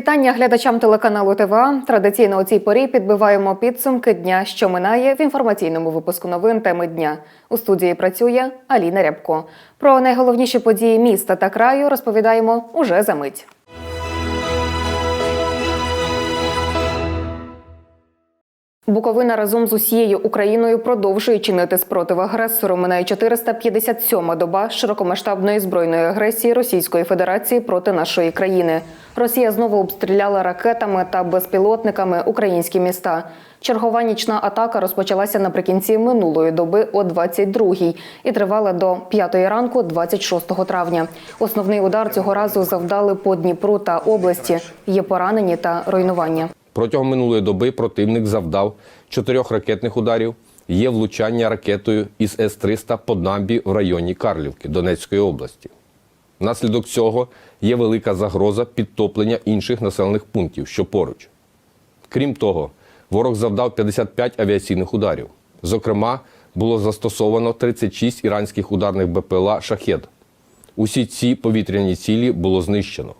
Вітання глядачам телеканалу ТВА. Традиційно у цій порі підбиваємо підсумки дня, що минає в інформаційному випуску новин теми дня. У студії працює Аліна Рябко. Про найголовніші події міста та краю розповідаємо уже за мить. Буковина разом з усією Україною продовжує чинити спротив агресору. Минає 457-ма доба широкомасштабної збройної агресії Російської Федерації проти нашої країни. Росія знову обстріляла ракетами та безпілотниками українські міста. Чергова нічна атака розпочалася наприкінці минулої доби о 22-й і тривала до 5-ї ранку 26 травня. Основний удар цього разу завдали по Дніпру та області. Є поранені та руйнування. Протягом минулої доби противник завдав чотирьох ракетних ударів. Є влучання ракетою із С-300 по дамбі в районі Карлівки Донецької області. Внаслідок цього є велика загроза підтоплення інших населених пунктів, що поруч. Крім того, ворог завдав 55 авіаційних ударів. Зокрема, було застосовано 36 іранських ударних БПЛА «Шахед». Усі ці повітряні цілі було знищено.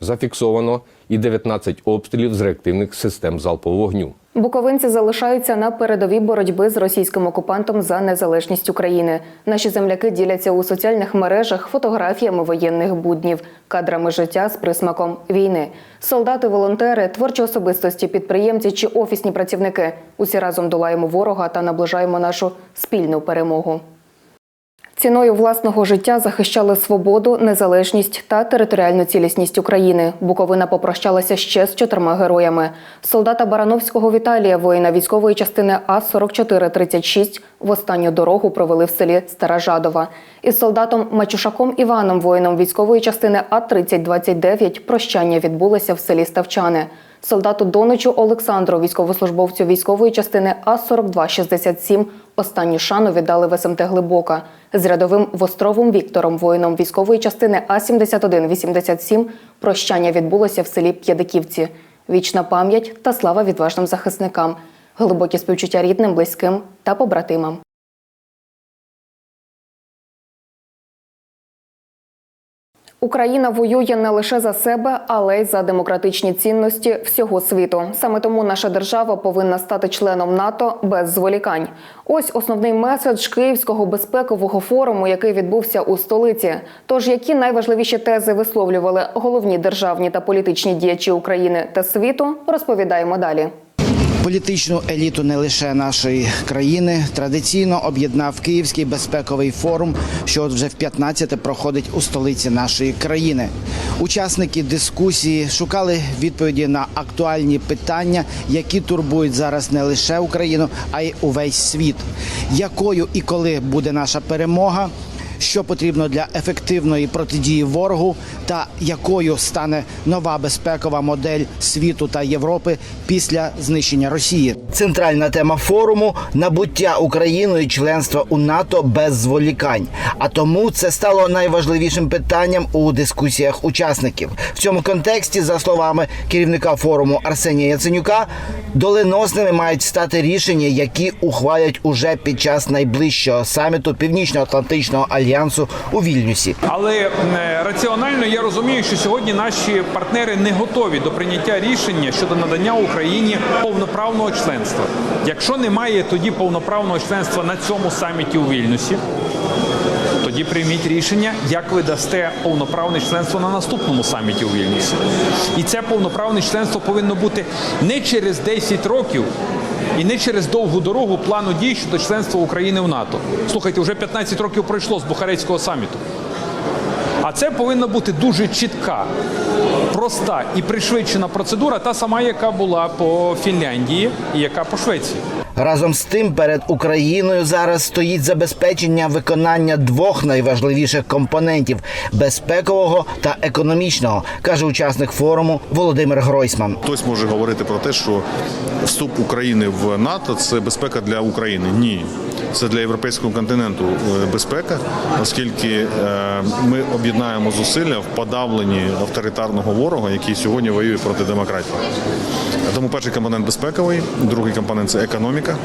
Зафіксовано і 19 обстрілів з реактивних систем залпового вогню. Буковинці залишаються на передовій боротьби з російським окупантом за незалежність України. Наші земляки діляться у соціальних мережах фотографіями воєнних буднів, кадрами життя з присмаком війни. Солдати, волонтери, творчі особистості, підприємці чи офісні працівники. Усі разом долаємо ворога та наближаємо нашу спільну перемогу. Ціною власного життя захищали свободу, незалежність та територіальну цілісність України. Буковина попрощалася ще з чотирма героями. Солдата Барановського Віталія, воїна військової частини А 4436 в останню дорогу провели в селі Стара Жадова. Із солдатом Мачушаком Іваном, воїном військової частини А 3029 прощання відбулося в селі Ставчани. Солдату Доничу Олександру, військовослужбовцю військової частини А-4267, останню шану віддали в СМТ Глибока. З рядовим Востровим Віктором, воїном військової частини А-7187, прощання відбулося в селі П'ядиківці. Вічна пам'ять та слава відважним захисникам. Глибокі співчуття рідним, близьким та побратимам. Україна воює не лише за себе, але й за демократичні цінності всього світу. Саме тому наша держава повинна стати членом НАТО без зволікань. Ось основний меседж Київського безпекового форуму, який відбувся у столиці. Тож, які найважливіші тези висловлювали головні державні та політичні діячі України та світу, розповідаємо далі. Політичну еліту не лише нашої країни традиційно об'єднав Київський безпековий форум, що от вже в 15-те проходить у столиці нашої країни. Учасники дискусії шукали відповіді на актуальні питання, які турбують зараз не лише Україну, а й увесь світ. Якою і коли буде наша перемога? Що потрібно для ефективної протидії ворогу, та якою стане нова безпекова модель світу та Європи після знищення Росії. Центральна тема форуму набуття Україною членства у НАТО без зволікань. А тому це стало найважливішим питанням у дискусіях учасників. В цьому контексті, за словами керівника форуму Арсенія Яценюка, доленосними мають стати рішення, які ухвалять уже під час найближчого саміту Північно-Атлантичного альянсу у Вільнюсі. Але е, раціонально я розумію, що сьогодні наші партнери не готові до прийняття рішення щодо надання Україні повноправного членства. Якщо немає тоді повноправного членства на цьому саміті у Вільнюсі, тоді прийміть рішення, як ви дасте повноправне членство на наступному саміті у Вільнюсі. І це повноправне членство повинно бути не через 10 років. І не через довгу дорогу плану дій щодо членства України в НАТО. Слухайте, вже 15 років пройшло з Бухарецького саміту. А це повинна бути дуже чітка, проста і пришвидшена процедура, та сама, яка була по Фінляндії і яка по Швеції. Разом з тим перед Україною зараз стоїть забезпечення виконання двох найважливіших компонентів безпекового та економічного, каже учасник форуму Володимир Гройсман. Хтось може говорити про те, що вступ України в НАТО це безпека для України. Ні, це для європейського континенту е, безпека, оскільки е, ми об'єднаємо зусилля в подавленні авторитарного ворога, який сьогодні воює проти демократії. Тому перший компонент безпековий, другий компонент це економіка.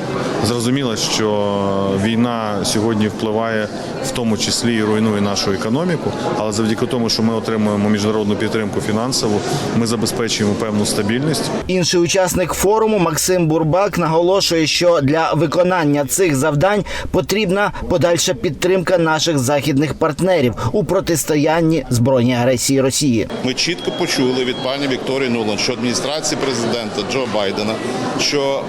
Зрозуміло, що війна сьогодні впливає в тому числі і руйнує нашу економіку, але завдяки тому, що ми отримуємо міжнародну підтримку фінансову, ми забезпечуємо певну стабільність. Інший учасник форуму Максим Бурбак наголошує, що для виконання цих завдань потрібна подальша підтримка наших західних партнерів у протистоянні збройній агресії Росії. Ми чітко почули від пані Вікторії Нуланд, що адміністрації президента Джо Байдена, що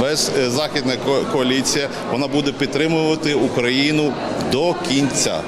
весь е, західна коаліція вона буде підтримувати Україну до кінця.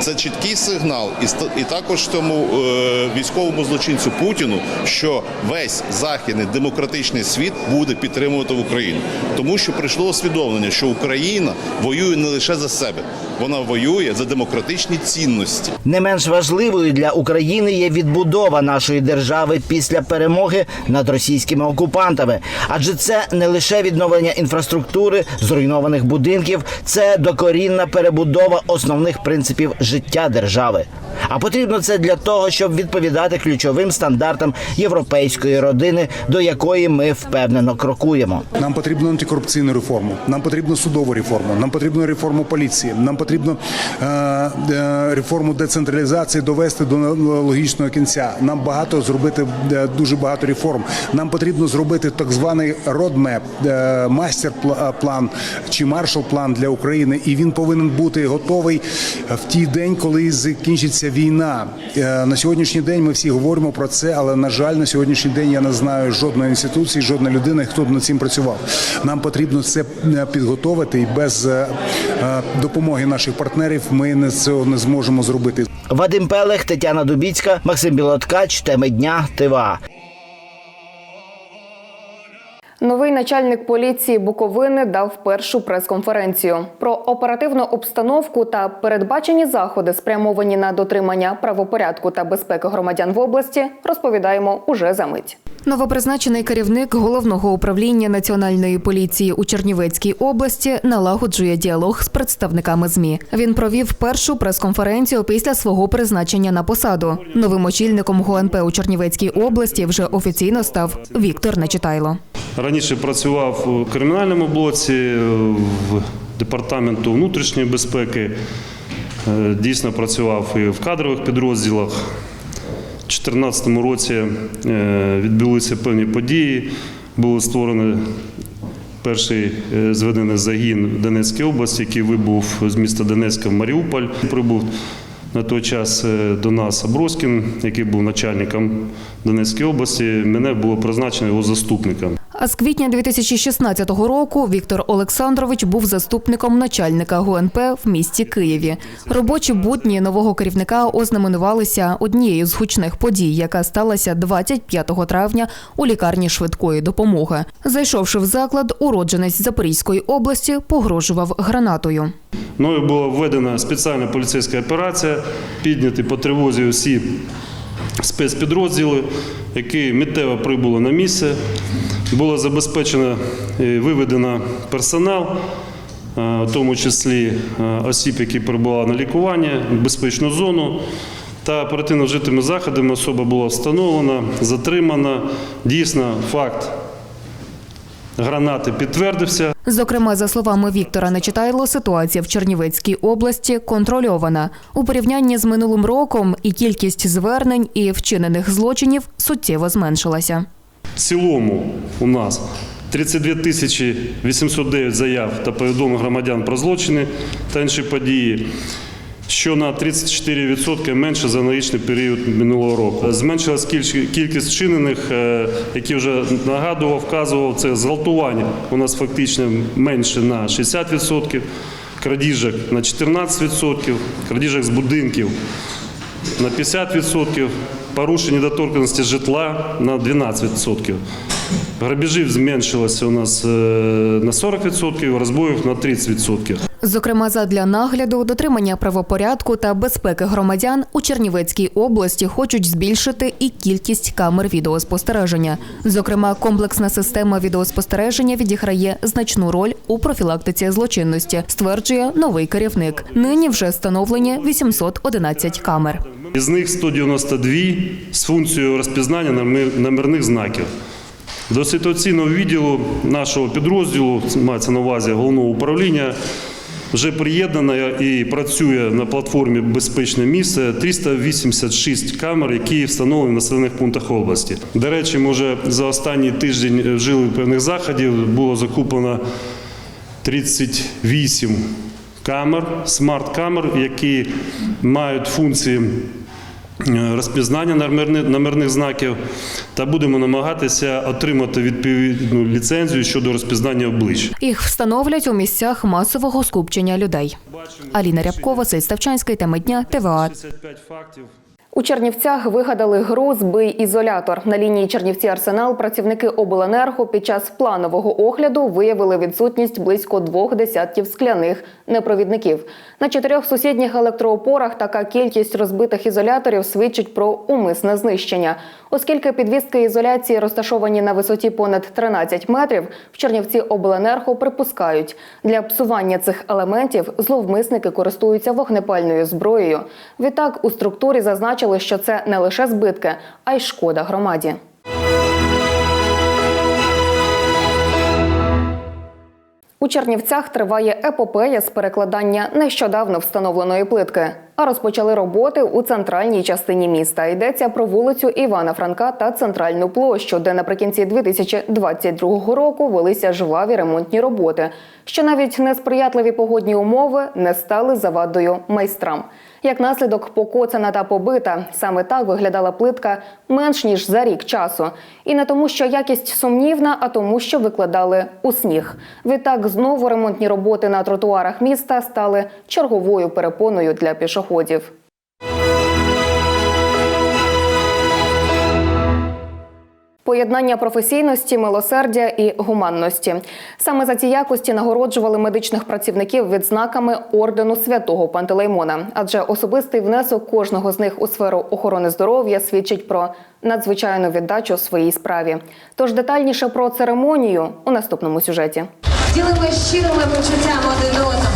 Це чіткий сигнал, і також тому е, військовому злочинцю Путіну, що весь західний демократичний світ буде підтримувати Україну, тому що прийшло усвідомлення, що Україна воює не лише за себе, вона воює за демократичні цінності. Не менш важливою для України є відбудова нашої держави після перемоги над російськими окупантами, адже це не лише відновлення інфраструктури, зруйнованих будинків, це докорінна перебудова основних принципів життя держави. А потрібно це для того, щоб відповідати ключовим стандартам європейської родини, до якої ми впевнено крокуємо. Нам потрібно антикорупційну реформу, нам потрібно судову реформу, нам потрібно реформу поліції, нам потрібно е, е, реформу децентралізації довести до логічного кінця. Нам багато зробити е, дуже багато реформ. Нам потрібно зробити так званий родмеп, е, мастер-план чи маршал-план для України, і він повинен бути готовий в ті день, коли закінчиться війна. Е, На сьогоднішній день ми всі говоримо про це, але на жаль, на сьогоднішній день я не знаю жодної інституції, жодної людини, хто б над цим працював. Нам потрібно це підготувати, підготовити, і без е, е, допомоги наших партнерів ми не цього не зможемо зробити. Вадим Пелех, Тетяна Дубіцька, Максим Білоткач, теми дня, ТВА. Новий начальник поліції Буковини дав першу прес-конференцію про оперативну обстановку та передбачені заходи, спрямовані на дотримання правопорядку та безпеки громадян в області. Розповідаємо уже за мить. Новопризначений керівник головного управління національної поліції у Чернівецькій області налагоджує діалог з представниками змі. Він провів першу прес-конференцію після свого призначення на посаду. Новим очільником ГУНП у Чернівецькій області вже офіційно став Віктор Нечитайло. Раніше працював у кримінальному блоці в департаменту внутрішньої безпеки. Е, Дійсно працював і в кадрових підрозділах. У 2014 році е, відбулися певні події. Було створено перший е, зведений загін в Донецькій області, який вибув з міста Донецька в Маріуполь. Прибув на той час е, до нас Аброскін, який був начальником Донецької області. Мене було призначено його заступником. А з квітня 2016 року Віктор Олександрович був заступником начальника ГУНП в місті Києві. Робочі будні нового керівника ознаменувалися однією з гучних подій, яка сталася 25 травня у лікарні швидкої допомоги. Зайшовши в заклад, уродженець Запорізької області погрожував гранатою. Мною була введена спеціальна поліцейська операція, підняті по тривозі всі спецпідрозділи, які миттєво прибули на місце. Було забезпечено і виведено персонал, е, в тому числі е, осіб, які перебували на лікуванні, безпечну зону. Та оперативно вжитими заходами особа була встановлена, затримана. Дійсно, факт гранати підтвердився. Зокрема, за словами Віктора Нечитайло, ситуація в Чернівецькій області контрольована. У порівнянні з минулим роком і кількість звернень і вчинених злочинів суттєво зменшилася. В цілому у нас 32 тисячі 809 заяв та повідомлень громадян про злочини та інші події, що на 34% менше за аналогічний період минулого року. Зменшилась кількість вчинених, е, які вже нагадував, вказував, це зґвалтування у нас фактично менше на 60%, крадіжок на 14%, крадіжок з будинків на 50%, порушення недоторканності житла на 12%. Грабежів зменшилося у нас е, на 40%, розбоїв на 30%. Зокрема, задля нагляду, дотримання правопорядку та безпеки громадян у Чернівецькій області хочуть збільшити і кількість камер відеоспостереження. Зокрема, комплексна система відеоспостереження відіграє значну роль у профілактиці злочинності, стверджує новий керівник. Нині вже встановлені 811 камер. Із них 192 з функцією розпізнання номерних знаків. До ситуаційного відділу нашого підрозділу, мається на увазі головного управління, вже приєднано і працює на платформі Безпечне місце 386 камер, які встановлені в населених пунктах області. До речі, ми вже за останній тиждень вжили певних заходів. Було закуплено 38 камер, смарт-камер, які мають функції розпізнання номерни- номерних знаків, та будемо намагатися отримати відповідну ліцензію щодо розпізнання облич. Їх встановлять у місцях масового скупчення людей. Аліна Рябкова, Сей Ставчанський, теми дня, ТВА. 65 фактів. У Чернівцях вигадали гру «Збий ізолятор». На лінії Чернівці Арсенал працівники обленерго під час планового огляду виявили відсутність близько двох десятків скляних непровідників. На чотирьох сусідніх електроопорах така кількість розбитих ізоляторів свідчить про умисне знищення. Оскільки підвістки ізоляції розташовані на висоті понад 13 метрів, в Чернівці обленерго припускають, для псування цих елементів зловмисники користуються вогнепальною зброєю. Відтак у структурі зазначили, що це не лише збитки, а й шкода громаді. У Чернівцях триває епопея з перекладання нещодавно встановленої плитки. А розпочали роботи у центральній частині міста. Йдеться про вулицю Івана Франка та центральну площу, де наприкінці 2022 року велися жваві ремонтні роботи. Що навіть несприятливі погодні умови не стали завадою майстрам. Як наслідок покоцана та побита, саме так виглядала плитка менш ніж за рік часу. І не тому, що якість сумнівна, а тому, що викладали у сніг. Відтак знову ремонтні роботи на тротуарах міста стали черговою перепоною для пішоходів. Поєднання професійності, милосердя і гуманності саме за ці якості нагороджували медичних працівників відзнаками ордену святого Пантелеймона, адже особистий внесок кожного з них у сферу охорони здоров'я свідчить про надзвичайну віддачу своїй справі. Тож детальніше про церемонію у наступному сюжеті. Ділимось щирими почуттями один одного.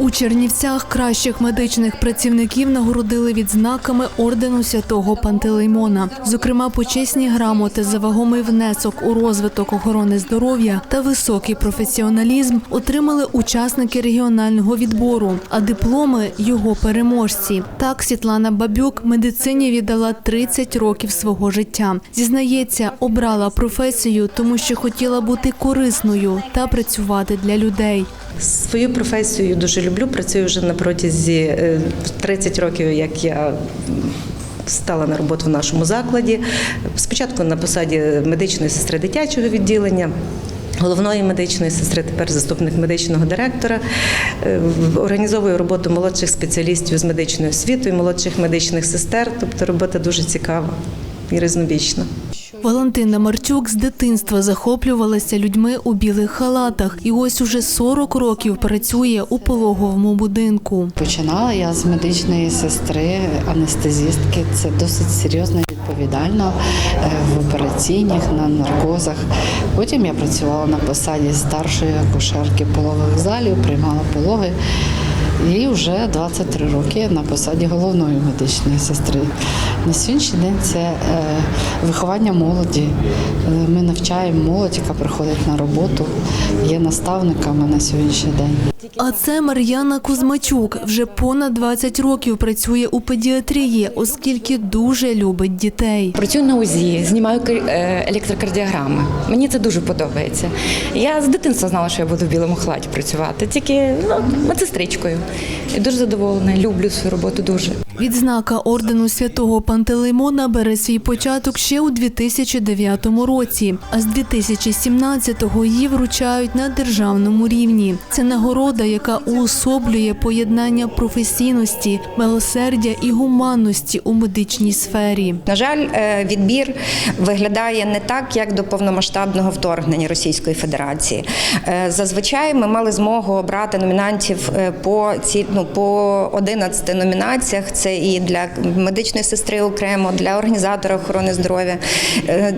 У Чернівцях кращих медичних працівників нагородили відзнаками ордену святого Пантелеймона. Зокрема, почесні грамоти за вагомий внесок у розвиток охорони здоров'я та високий професіоналізм отримали учасники регіонального відбору, а дипломи його переможці. Так Світлана Бабюк медицині віддала 30 років свого життя. Зізнається, обрала професію, тому що хотіла бути корисною та працювати для людей. Свою професію дуже люблю. Працюю вже на протязі е, 30 років, як я стала на роботу в нашому закладі. Спочатку на посаді медичної сестри дитячого відділення. Головної медичної сестри, тепер заступник медичного директора, Е, організовую роботу молодших спеціалістів з медичною освітою, молодших медичних сестер. Тобто робота дуже цікава і різнобічна. Валентина Марчук з дитинства захоплювалася людьми у білих халатах, і ось уже 40 років працює у пологовому будинку. Починала я з медичної сестри, анестезістки. Це досить серйозно відповідально е, в операційних, на наркозах. Потім я працювала на посаді старшої акушерки пологових залів, приймала пологи. І вже 23 роки на посаді головної медичної сестри. На сьогоднішній день це е, виховання молоді. Ми навчаємо молодь, яка приходить на роботу, є наставниками на сьогоднішній день. А це Мар'яна Кузьмачук. Вже понад 20 років працює у педіатрії, оскільки дуже любить дітей. Працюю на УЗІ, знімаю е, електрокардіограми. Мені це дуже подобається. Я з дитинства знала, що я буду в білому халаті працювати, тільки ну, медсестричкою. І дуже задоволена, люблю свою роботу дуже. Відзнака ордену святого Пантелеймона бере свій початок ще у 2009 році, а з 2017-го її вручають на державному рівні. Це нагорода, яка уособлює поєднання професійності, милосердя і гуманності у медичній сфері. На жаль, е, відбір виглядає не так, як до повномасштабного вторгнення Російської Федерації. Е, Зазвичай ми мали змогу обрати номінантів е, по ці ну по 11 номінаціях. Це і для медичної сестри окремо, для організатора охорони здоров'я е,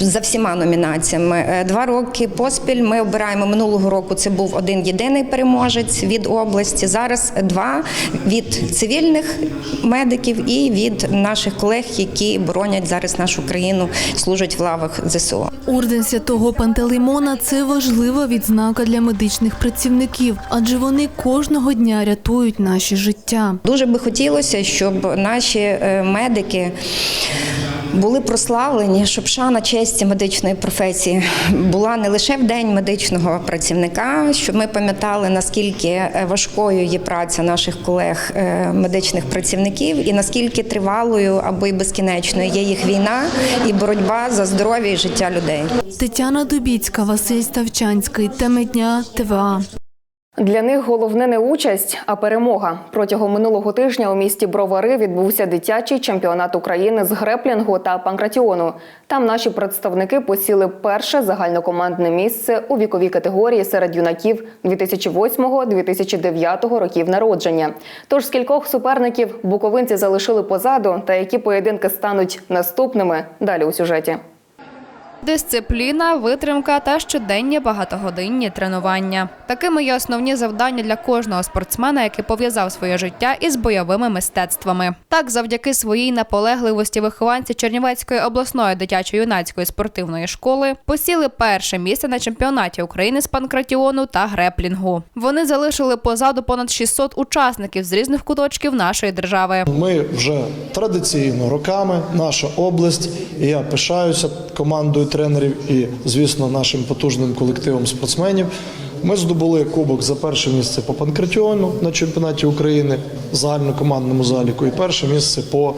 за всіма номінаціями. Е, Два роки поспіль ми обираємо минулого року. Це був один єдиний переможець від області. Зараз два від цивільних медиків і від наших колег, які боронять зараз нашу країну, служать в лавах ЗСУ. Орден святого Пантелеймона це важлива відзнака для медичних працівників, адже вони кожного дня рятують наші життя. Дуже би хотілося, щоб наші е, медики були прославлені, щоб шана честі медичної професії була не лише в день медичного працівника, щоб ми пам'ятали наскільки е, важкою є праця наших колег е, медичних працівників, і наскільки тривалою або й безкінечною є їх війна і боротьба за здоров'я і життя людей. Тетяна Дубіцька, Василь Ставчанський, теми дня ТВА. Для них головне не участь, а перемога. Протягом минулого тижня у місті Бровари відбувся дитячий чемпіонат України з греплінгу та панкратіону. Там наші представники посіли перше загальнокомандне місце у віковій категорії серед юнаків 2008-2009 років народження. Тож скількох суперників буковинці залишили позаду, та які поєдинки стануть наступними далі у сюжеті. Дисципліна, витримка та щоденні багатогодинні тренування. Такими є основні завдання для кожного спортсмена, який пов'язав своє життя із бойовими мистецтвами. Так, завдяки своїй наполегливості вихованці Чернівецької обласної дитячо-юнацької спортивної школи посіли перше місце на чемпіонаті України з панкратіону та греплінгу. Вони залишили позаду понад 600 учасників з різних куточків нашої держави. Ми вже традиційно роками, наша область, і я пишаюся командою тренерів і, звісно, нашим потужним колективом спортсменів. Ми здобули кубок за перше місце по панкратіону на чемпіонаті України загальнокомандному заліку і перше місце по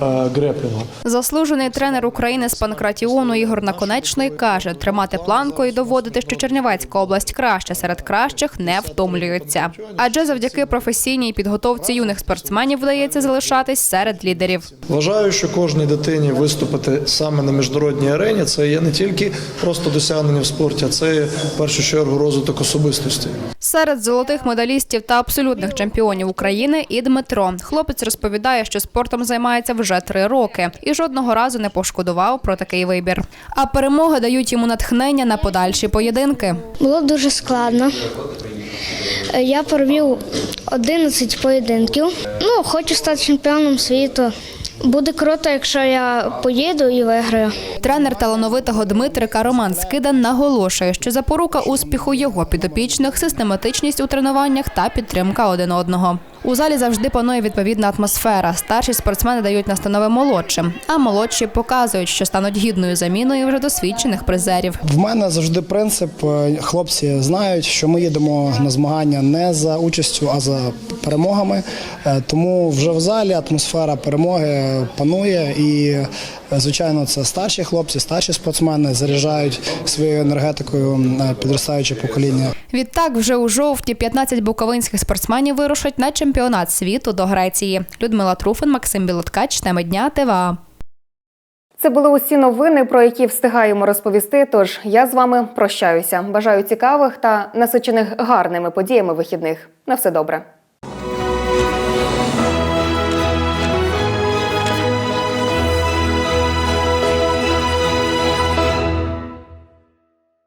греплінгу. Заслужений тренер України з панкратіону Ігор Наконечний каже, тримати планку і доводити, що Чернівецька область краще серед кращих не втомлюється. Адже завдяки професійній підготовці юних спортсменів вдається залишатись серед лідерів. Вважаю, що кожній дитині виступити саме на міжнародній арені це є не тільки просто досягнення в спорті, а це є в першу чергу розвиток особистості. Серед золотих медалістів та абсолютних чемпіонів України і Дмитро. Хлопець розповідає, що спортом займається вже три роки і жодного разу не пошкодував про такий вибір. А перемоги дають йому натхнення на подальші поєдинки. Було дуже складно. Я провів 11 поєдинків. Ну, хочу стати чемпіоном світу. Буде круто, якщо я поїду і виграю. Тренер талановитого Дмитрика Роман Скидан наголошує, що запорука успіху його підопічних систематичність у тренуваннях та підтримка один одного. У залі завжди панує відповідна атмосфера. Старші спортсмени дають настанови молодшим, а молодші показують, що стануть гідною заміною вже досвідчених призерів. В мене завжди принцип. е, Хлопці знають, що ми їдемо на змагання не за участю, а за перемогами. Е, Тому вже в залі атмосфера перемоги панує і. Е, Звичайно, це старші хлопці, старші спортсмени заряджають своєю енергетикою е, підростаюче покоління. Відтак, вже у жовтні 15 буковинських спортсменів вирушать на чемпіонат світу до Греції. Людмила Труфин, Максим Білоткач, теми дня ТВА. Це були усі новини, про які встигаємо розповісти. Тож я з вами прощаюся. Бажаю цікавих та насичених гарними подіями вихідних. На все добре.